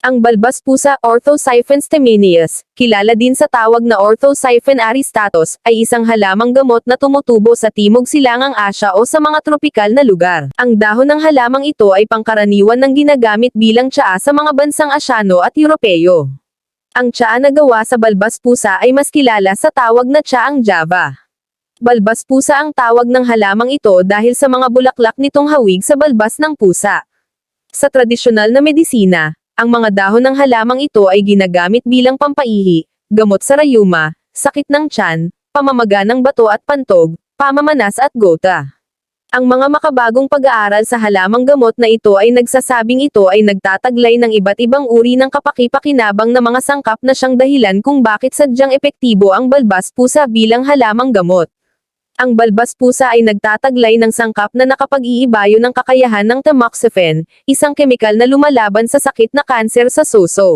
Ang balbas pusa Orthosiphon stemenius, kilala din sa tawag na Orthosiphon aristatus, ay isang halamang gamot na tumutubo sa timog silangang Asya o sa mga tropikal na lugar. Ang dahon ng halamang ito ay pangkaraniwan ng ginagamit bilang tsaa sa mga bansang Asyano at Europeo. Ang tsaa na gawa sa balbas pusa ay mas kilala sa tawag na tsaang Java. Balbas pusa ang tawag ng halamang ito dahil sa mga bulaklak nitong hawig sa balbas ng pusa. Sa tradisyonal na medisina, ang mga dahon ng halamang ito ay ginagamit bilang pampaihi, gamot sa rayuma, sakit ng tiyan, pamamaga ng bato at pantog, pamamanas at gota. Ang mga makabagong pag-aaral sa halamang gamot na ito ay nagsasabing ito ay nagtataglay ng iba't ibang uri ng kapaki-pakinabang na mga sangkap na siyang dahilan kung bakit sadyang epektibo ang balbas pusa bilang halamang gamot. Ang balbas pusa ay nagtataglay ng sangkap na nakapag-iibayo ng kakayahan ng tamoxifen, isang kemikal na lumalaban sa sakit na kanser sa suso.